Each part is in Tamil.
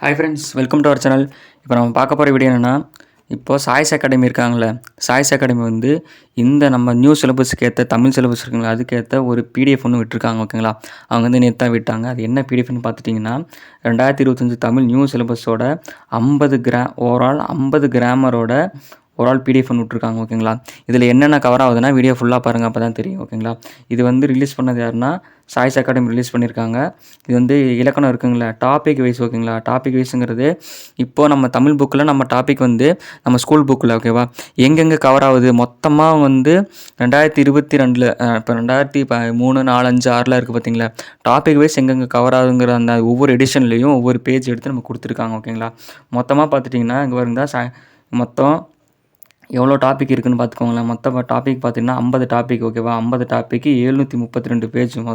Hi friends welcome to our channel இப்போ நம்ம பார்க்க போகிற வீடியோ என்னென்னா இப்போது சாய்ஸ் அகாடமி இருக்காங்களே சாய்ஸ் அகாடமி வந்து இந்த நம்ம நியூ சிலபஸ்க்கு ஏற்ற தமிழ் சிலபஸ் இருக்குங்களா அதுக்கேற்ற ஒரு பிடிஎஃப் ஒன்று விட்டுருக்காங்க ஓகேங்களா அவங்க வந்து நேற்று தான் விட்டாங்க. அது என்ன பிடிஎஃப்னு பார்த்துட்டிங்கன்னா ரெண்டாயிரத்தி இருபத்தஞ்சி தமிழ் நியூ சிலபஸோட ஐம்பது கிரா ஓவரால் ஐம்பது கிராமரோட ஒரு ஆள் பிடிஎஃப் ஒன்று விட்ருக்காங்க ஓகேங்களா? இதில் என்னென்ன கவர் ஆகுதுன்னா வீடியோ ஃபுல்லாக பாருங்கள் அப்போ தான் தெரியும் ஓகேங்களா? இது வந்து ரிலீஸ் பண்ணது யாருன்னா சாய்ஸ் அகாடமி ரிலீஸ் பண்ணியிருக்காங்க இது வந்து இலக்கணம் இருக்குங்களா டாபிக் வைஸ் ஓகேங்களா? டாபிக் வைஸுங்கிறது இப்போது நம்ம தமிழ் புக்கில் நம்ம டாபிக் வந்து நம்ம ஸ்கூல் புக்கில் ஓகேவா? எங்கெங்கே கவர் ஆகுது? மொத்தமாக வந்து ரெண்டாயிரத்தி இருபத்தி ரெண்டில் இப்போ ரெண்டாயிரத்தி ப மூணு நாலு அஞ்சு ஆறில் இருக்குது பார்த்தீங்களா டாபிக் வைஸ் எங்கெங்கே கவர் ஆகுங்கிற அந்த ஒவ்வொரு எடிஷன்லேயும் ஒவ்வொரு பேஜ் எடுத்து நம்ம கொடுத்துருக்காங்க ஓகேங்களா? மொத்தமாக பார்த்துட்டிங்கன்னா இங்கே வருங்க தான் சா மொத்தம் எவ்வளோ டாபிக் இருக்குதுன்னு பார்த்துக்கோங்களேன். மொத்த டாபிக் பார்த்தீங்கன்னா ஐம்பது டாபிக் ஓகேவா ஐம்பது டாப்பிக்கு எழுநூற்றி முப்பத்தி ரெண்டு பேஜ் மொ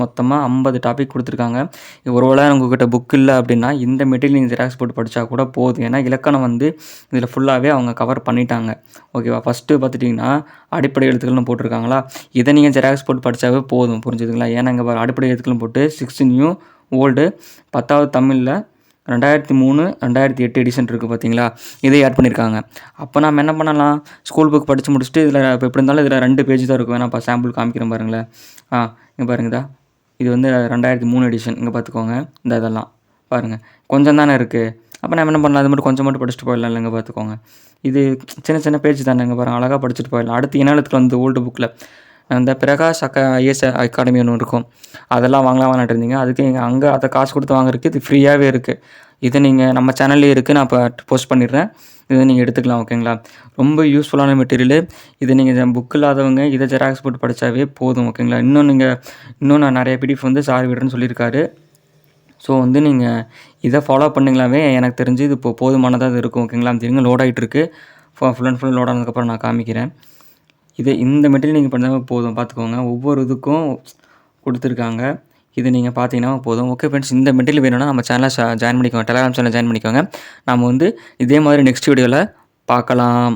மொத்தமாக ஐம்பது டாபிக் கொடுத்துருக்காங்க. ஒரு வேளை உங்ககிட்ட புக் இல்லை அப்படின்னா இந்த மெட்டீரியல் நீங்கள் ஜெராக்ஸ் போட்டு படித்தா கூட போதும். ஏன்னா இலக்கணம் வந்து இதில் ஃபுல்லாகவே அவங்க கவர் பண்ணிட்டாங்க. ஓகேவா ஃபஸ்ட்டு பார்த்துட்டிங்கன்னா அடிப்படை எழுத்துக்கள்னு போட்டிருக்காங்களா? இதை நீங்கள் ஜெராக்ஸ் போட்டு படித்தாவே போதும். புரிஞ்சுதுங்களா? ஏன்னா இங்கே அடிப்படை எழுத்துக்களும் போட்டு சிக்ஸ்த்து நியூ ஓல்டு பத்தாவது தமிழில் ரெண்டாயிரத்தி மூணு ரெண்டாயிரத்தி எட்டு எடிஷன் இருக்குது பார்த்தீங்களா இதை ஆட் பண்ணியிருக்காங்க அப்போ நம்ம என்ன பண்ணலாம்? ஸ்கூல் புக் படித்து முடிச்சுட்டு இதில் இப்போ எப்படி இருந்தாலும் இதில் ரெண்டு பேஜ் தான் இருக்கும். வேணா சாம்பிள் காமிக்கிறேன் பாருங்களேன். ஆ இங்கே பாருங்கதா இது. வந்து ரெண்டாயிரத்தி மூணு எடிஷன் இங்கே பார்த்துக்கோங்க இந்த இதெல்லாம். பாருங்கள் கொஞ்சம் தானே இருக்குது அப்போ நம்ம என்ன பண்ணலாம்? அது மட்டும் கொஞ்சம் மட்டும் படிச்சுட்டு போயிடலாம். இல்லைங்க பார்த்துக்கோங்க இது சின்ன சின்ன பேஜ் தானே இங்கே பாருங்கள் அழகாக படிச்சுட்டு போயிடலாம். அடுத்து இணையத்துக்கு வந்து ஓல்டு புக்கில் அந்த பிரகாஷ் அக்கா ஐஎஸ் அகாடமி ஒன்று இருக்கும். அதெல்லாம் வாங்கலாம் இருந்தீங்க. அதுக்கு நீங்கள் அங்கே அதை காசு கொடுத்து வாங்குறதுக்கு இது ஃப்ரீயாகவே இருக்குது இதை நீங்கள் நம்ம சேனல்லே இருக்குது நான் இப்போ போஸ்ட் பண்ணிடுறேன். இதை நீங்கள் எடுத்துக்கலாம் ஓகேங்களா ரொம்ப யூஸ்ஃபுல்லான மெட்டீரியலு இதை நீங்கள் புக் இல்லாதவங்க இதை ஜெராக்ஸ் போட்டு படித்தாவே போதும் ஓகேங்களா இன்னும் நீங்கள் இன்னும் நான் நிறைய பிடிஎஃப் வந்து சார் விடுறேன்னு சொல்லியிருக்காரு. ஸோ வந்து நீங்கள் இதை ஃபாலோ பண்ணிங்களாவே. எனக்கு தெரிஞ்சு இது இப்போ போதுமானதாக இது இருக்கும் ஓகேங்களா தெரியுங்க லோட் ஆகிட்டு இருக்கு. ஃபுல் அண்ட் ஃபுல் லோட் ஆனதுக்கப்புறம் நான் காமிக்கிறேன். இது இந்த மெட்டீரியல் நீங்கள் பண்ணால் போதும். பார்த்துக்கோங்க ஒவ்வொரு இதுக்கும் கொடுத்துருக்காங்க. இது நீங்கள் பார்த்தீங்கன்னா போதும். ஓகே ஃப்ரெண்ட்ஸ் இந்த மெட்டீரியல் வேணும்னா நம்ம சேனலை ஜாயின் பண்ணிக்கோங்க. டெலகிராம் சேனல் ஜாயின் பண்ணிக்கோங்க. நம்ம வந்து இதே மாதிரி நெக்ஸ்ட் வீடியோவில் பார்க்கலாம்.